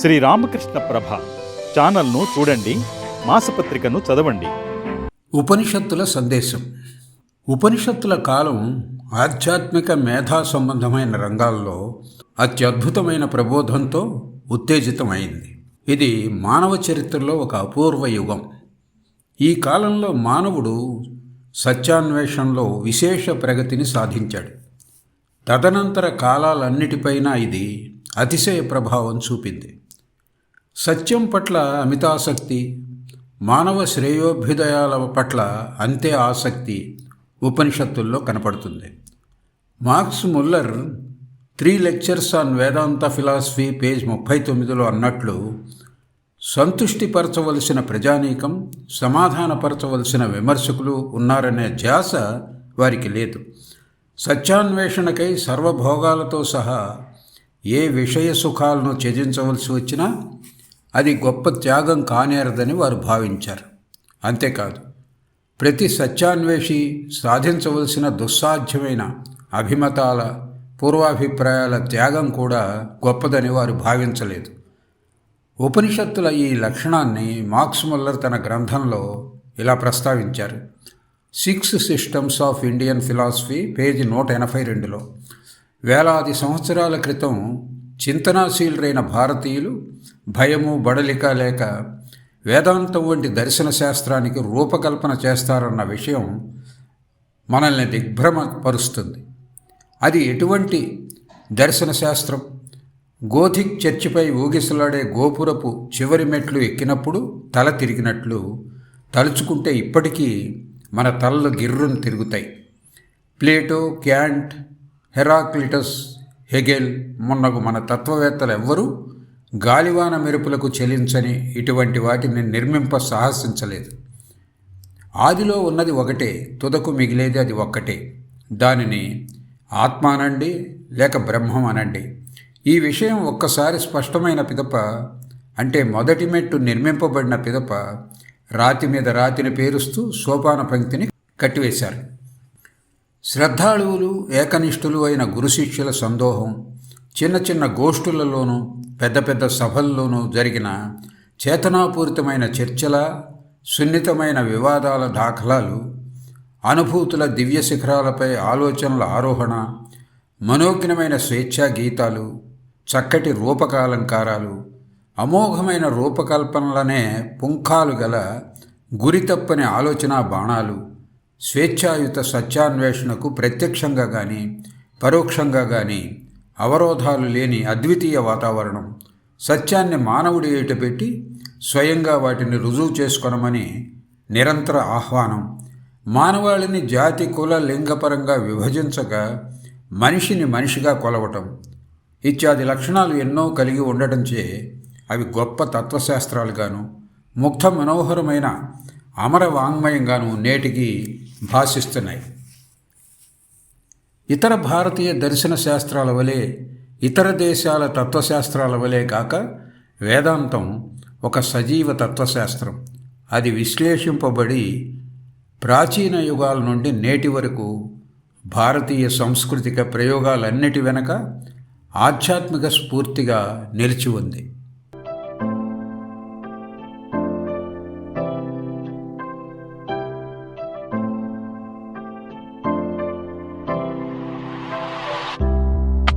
శ్రీ రామకృష్ణ ప్రభ ఛానల్ను చూడండి మాసపత్రికను చదవండి. ఉపనిషత్తుల సందేశం. ఉపనిషత్తుల కాలం ఆధ్యాత్మిక మేధా సంబంధమైన రంగాల్లో అత్యద్భుతమైన ప్రబోధంతో ఉత్తేజితమైంది. ఇది మానవ చరిత్రలో ఒక అపూర్వ యుగం. ఈ కాలంలో మానవుడు సత్యాన్వేషణలో విశేష ప్రగతిని సాధించాడు. తదనంతర కాలాలన్నిటిపైన ఇది అతిశయ ప్రభావం చూపింది. సత్యం పట్ల అమితాసక్తి మానవ శ్రేయోభ్యుదయాల పట్ల అంతే ఆసక్తి ఉపనిషత్తుల్లో కనపడుతుంది. Max Muller three lectures on Vedanta philosophy page ముప్పై తొమ్మిదిలో అన్నట్లు సంతుష్టిపరచవలసిన ప్రజానీకం సమాధానపరచవలసిన విమర్శకులు ఉన్నారనే ధ్యాస వారికి లేదు. సత్యాన్వేషణకై సర్వభోగాలతో సహా ఏ విషయ సుఖాలను త్యజించవలసి వచ్చినా అది గొప్ప త్యాగం కానేరదని వారు భావించారు. అంతేకాదు ప్రతి సత్యాన్వేషి సాధించవలసిన దుస్సాధ్యమైన అభిమతాల పూర్వాభిప్రాయాల త్యాగం కూడా గొప్పదని వారు భావించలేదు. ఉపనిషత్తుల ఈ లక్షణాన్ని మార్క్స్ ముల్లర్ తన గ్రంథంలో ఇలా ప్రస్తావించారు. Six systems of Indian philosophy page నూట ఎనభై రెండులో వేలాది సంవత్సరాల క్రితం చింతనాశీలురైన భారతీయులు భయము బడలిక లేక వేదాంతం వంటి దర్శన శాస్త్రానికి రూపకల్పన చేస్తారన్న విషయం మనల్ని దిగ్భ్రమపరుస్తుంది. అది ఎటువంటి దర్శన శాస్త్రం? గోధిక్ చర్చిపై ఊగిసలాడే గోపురపు చివరి మెట్లు ఎక్కినప్పుడు తల తిరిగినట్లు తలుచుకుంటే ఇప్పటికీ మన తలలు గిర్రును తిరుగుతాయి. ప్లేటో క్యాంట్ హెరాక్లిటస్ హెగెల్ మొన్నగు మన తత్వవేత్తలు ఎవ్వరూ గాలివాన మెరుపులకు చెలించని ఇటువంటి వాటిని నిర్మింప సాహసించలేదు. ఆదిలో ఉన్నది ఒకటే తుదకు మిగిలేది అది ఒక్కటే. దానిని ఆత్మ అనండి లేక బ్రహ్మం అనండి ఈ విషయం ఒక్కసారి స్పష్టమైన పిదప అంటే మొదటి మెట్టు నిర్మింపబడిన పిదప రాతి మీద రాతిని పేరుస్తూ సోపాన పంక్తిని కట్టివేశారు. శ్రద్ధాళువులు ఏకనిష్ఠులు అయిన గురు శిష్యుల సందోహం చిన్న చిన్న గోష్ఠులలోనూ పెద్ద పెద్ద సభల్లోనూ జరిగిన చేతనాపూరితమైన చర్చల సున్నితమైన వివాదాల దాఖలాలు అనుభూతుల దివ్య శిఖరాలపై ఆలోచనల ఆరోహణ మనోజ్ఞమైన స్వేచ్ఛా గీతాలు చక్కటి రూపకాలంకారాలు అమోఘమైన రూపకల్పనలనే పుంఖాలు గల గురితప్పని ఆలోచనా బాణాలు స్వేచ్ఛాయుత సత్యాన్వేషణకు ప్రత్యక్షంగా కానీ పరోక్షంగా కానీ అవరోధాలు లేని అద్వితీయ వాతావరణం సత్యాన్ని మానవుడి ఏటపెట్టి స్వయంగా వాటిని రుజువు చేసుకొనమని నిరంతర ఆహ్వానం. మానవాళిని జాతి కుల లింగపరంగా విభజించగా మనిషిని మనిషిగా కొలవటం. ఇత్యాది లక్షణాలు ఎన్నో కలిగి ఉండటంచే అవి గొప్ప తత్వశాస్త్రాలుగాను ముగ్ధ మనోహరమైన అమర వాంగ్మయంగాను నేటికి భాషిస్తున్నాయి. ఇతర భారతీయ దర్శన శాస్త్రాల వలె ఇతర దేశాల తత్వశాస్త్రాల వలె కాక వేదాంతం ఒక సజీవ తత్వశాస్త్రం. అది విశ్లేషింపబడి ప్రాచీన యుగాల నుండి నేటి వరకు భారతీయ సాంస్కృతిక ప్రయోగాలన్నిటి వెనక ఆధ్యాత్మిక స్ఫూర్తిగా నిలిచి ఉంది.